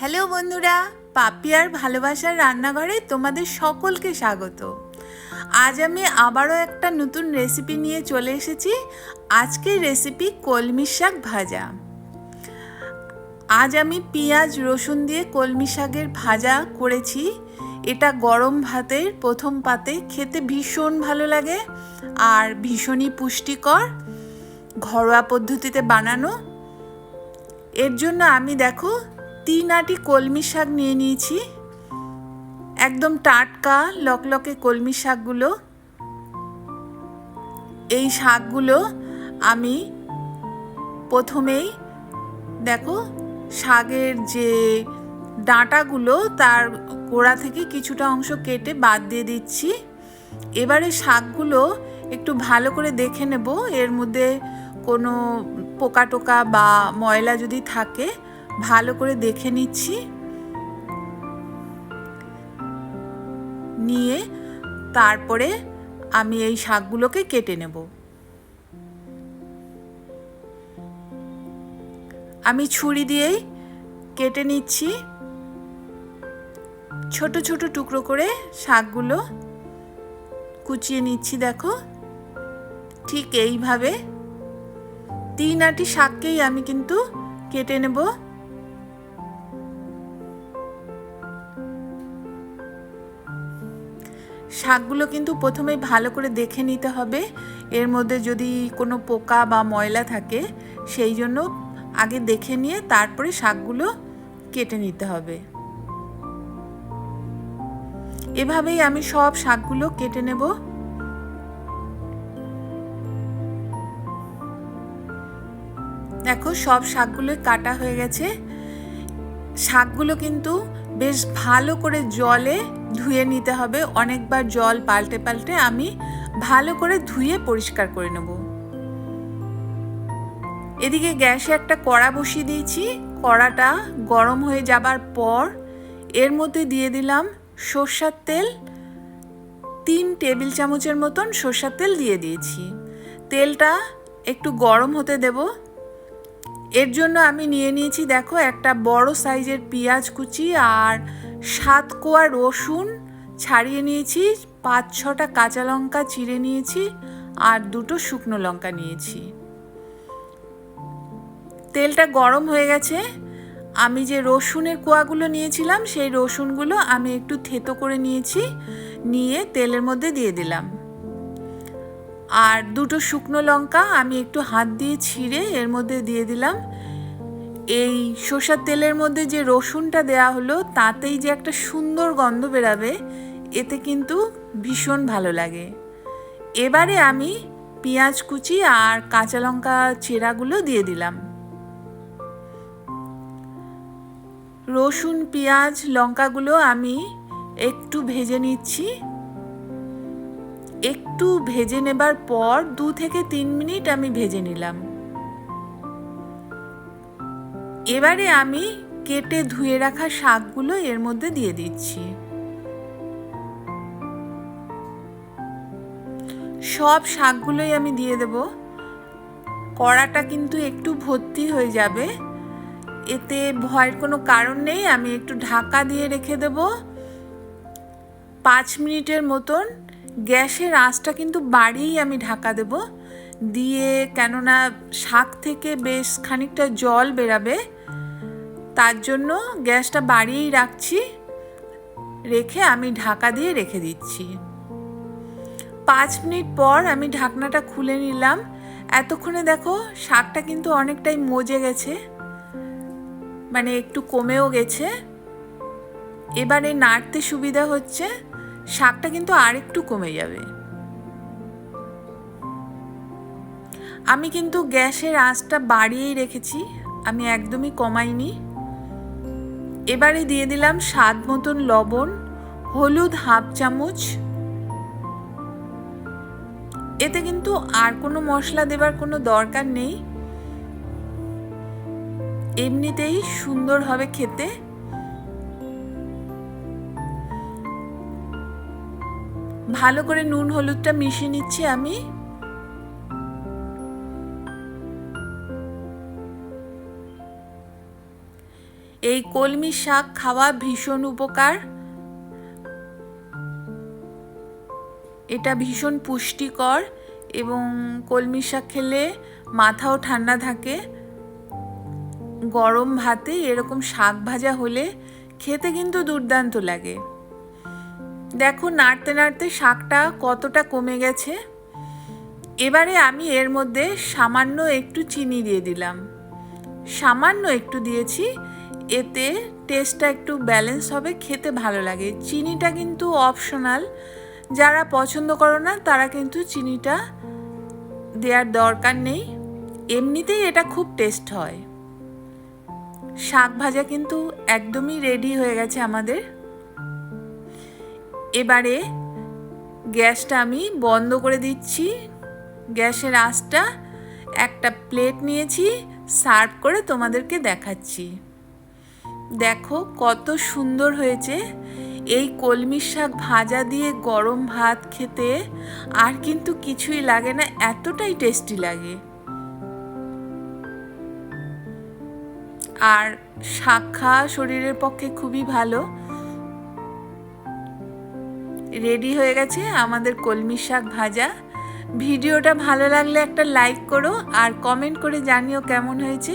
Hello বন্ধুরা, পাপিয়ার ভালোবাসার রান্নাঘরে তোমাদের সকলকে স্বাগত। আজ আমি আবারও একটা নতুন রেসিপি নিয়ে চলে এসেছি। আজকের রেসিপি কলমি শাক ভাজা। আজ আমি পেঁয়াজ, রসুন দিয়ে কলমি শাকের ভাজা করেছি। এটা গরম ভাতের প্রথম পাতে খেতে ভীষণ ভালো লাগে আর ভীষণই পুষ্টিকর, ঘরোয়া পদ্ধতিতে বানানো। এর জন্য আমি দেখো তিন আটি কলমি শাক নিয়ে নিয়েছি। একদম টাটকা, লকলকে কলমি শাকগুলো। এই শাকগুলো আমি প্রথমেই, দেখো, শাকের যে ডাঁটাগুলো, তার গোড়া থেকে কিছুটা অংশ কেটে বাদ দিয়ে দিচ্ছি। এবারে শাকগুলো একটু ভালো করে দেখে নেব। এর মধ্যে কোনো পোকা টোকা বা ময়লা যদি থাকে ভালো করে দেখে নিচ্ছি। নিয়ে তারপরে আমি এই শাকগুলোকে কেটে নেব। আমি ছুরি দিয়েই কেটে নিচ্ছি। ছোট ছোট টুকরো করে শাকগুলো কুচিয়ে নিচ্ছি, দেখো। ঠিক এইভাবে তিন আটি শাককেই আমি কিন্তু কেটে নেব। শাকগুলো কিন্তু প্রথমেই ভালো করে দেখে নিতে হবে। এর মধ্যে যদি কোনো পোকা বা ময়লা থাকে, সেই জন্য আগে দেখে নিয়ে তারপরে শাকগুলো কেটে নিতে হবে। এভাবেই আমি সব শাকগুলো কেটে নেব। দেখো, সব শাকগুলোই কাটা হয়ে গেছে। শাকগুলো কিন্তু বেশ ভালো করে জলে ধুয়ে নিতে হবে। অনেকবার জল পাল্টে পাল্টে আমি ভালো করে ধুয়ে পরিষ্কার করে নেব। এদিকে গ্যাসে একটা কড়া বসিয়ে দিয়েছি। কড়াটা গরম হয়ে যাবার পর এর মধ্যে দিয়ে দিলাম সর্ষার তেল। তিন টেবিল চামচের মতন সর্ষার তেল দিয়ে দিয়েছি। তেলটা একটু গরম হতে দেবো। এর জন্য আমি নিয়ে নিয়েছি, দেখো, একটা বড় সাইজের পেঁয়াজ কুচি আর সাত কোয়া রসুন। ছাড়িয়ে নিয়েছি, পাঁচ ছটা কাঁচা লঙ্কা চিড়ে নিয়েছি আর দুটো শুকনো লঙ্কা নিয়েছি। তেলটা গরম হয়ে গেছে। আমি যে রসুনের কোয়াগুলো নিয়েছিলাম, সেই রসুনগুলো আমি একটু থেতো করে নিয়েছি, নিয়ে তেলের মধ্যে দিয়ে দিলাম। আর দুটো শুকনো লঙ্কা আমি একটু হাত দিয়ে ছিঁড়ে এর মধ্যে দিয়ে দিলাম। এই সর্ষার তেলের মধ্যে যে রসুনটা দেয়া হলো, তাতেই যে একটা সুন্দর গন্ধ বেরাবে, এতে কিন্তু ভীষণ ভালো লাগে। এবারে আমি পেঁয়াজ কুচি আর কাঁচা লঙ্কা চেরাগুলো দিয়ে দিলাম। রসুন, পেঁয়াজ, লঙ্কাগুলো আমি একটু ভেজে নিচ্ছি। একটু ভেজে নেবার পর দু থেকে তিন মিনিট আমি ভেজে নিলাম। এবারে আমি কেটে ধুয়ে রাখা শাকগুলো এর মধ্যে দিয়ে দিচ্ছি। সব শাকগুলোই আমি দিয়ে দেব। কড়াটা কিন্তু একটু ভর্তি হয়ে যাবে। এতে ভয়ের কোনো কারণ নেই, আমি একটু ঢাকা দিয়ে রেখে দেব। পাঁচ মিনিটের মতন গ্যাসের আঁচটা কিন্তু বাড়িয়েই আমি ঢাকা দেব। দিয়ে কেননা শাক থেকে বেশ খানিকটা জল বেরাবে, তার জন্য গ্যাসটা বাড়িয়েই রাখছি, রেখে আমি ঢাকা দিয়ে রেখে দিচ্ছি। পাঁচ মিনিট পর আমি ঢাকনাটা খুলে নিলাম। এতক্ষণে দেখো শাকটা কিন্তু অনেকটাই মজে গেছে মানে একটু কমেও গেছে। এবারে নাড়তে সুবিধা হচ্ছে। শাকটা কিন্তু আর একটু কমে যাবে। আমি কিন্তু গ্যাসের আঁচটা বাড়িয়েই রেখেছি, আমি একদমই কমাইনি। এবারে দিয়ে দিলাম স্বাদ মতন লবণ, হলুদ হাফ চামচ। এতে কিন্তু আর কোনো মশলা দেবার কোনো দরকার নেই। এমনিতেই সুন্দর হবে খেতে। ভালো করে নুন, হলুদটা মিশিয়ে নিচ্ছি আমি। এই কলমি শাক খাওয়া ভীষণ উপকার। এটা ভীষণ পুষ্টিকর এবং কলমি শাক খেলে মাথাও ঠান্ডা থাকে। গরম ভাতে এরকম শাক ভাজা হলে খেতে কিন্তু দুর্দান্ত লাগে। দেখো নাড়তে নাড়তে শাকটা কতটা কমে গেছে। এবারে আমি এর মধ্যে সামান্য একটু চিনি দিয়ে দিলাম। সামান্য একটু দিয়েছি, এতে টেস্টটা একটু ব্যালেন্স হবে, খেতে ভালো লাগে। চিনিটা কিন্তু অপশনাল যারা পছন্দ করো না, তারা কিন্তু চিনিটা দেওয়ার দরকার নেই। এমনিতেই এটা খুব টেস্ট হয়। শাক ভাজা কিন্তু একদমই রেডি হয়ে গেছে আমাদের। এবারে গ্যাসটা আমি বন্ধ করে দিচ্ছি। গ্যাসের আঁচটা একটা প্লেট নিয়েছি, সার্ভ করে তোমাদেরকে দেখাচ্ছি। দেখো কত সুন্দর হয়েছে। এই কলমি শাক ভাজা দিয়ে গরম ভাত খেতে আর কিন্তু কিছুই লাগে না, এতটাই টেস্টি লাগে। আর শাক খাওয়া শরীরের পক্ষে খুবই ভালো। রেডি হয়ে গেছে আমাদের কলমি শাক ভাজা। ভিডিওটা ভালো লাগলে একটা লাইক করো আর কমেন্ট করে জানিও কেমন হয়েছে।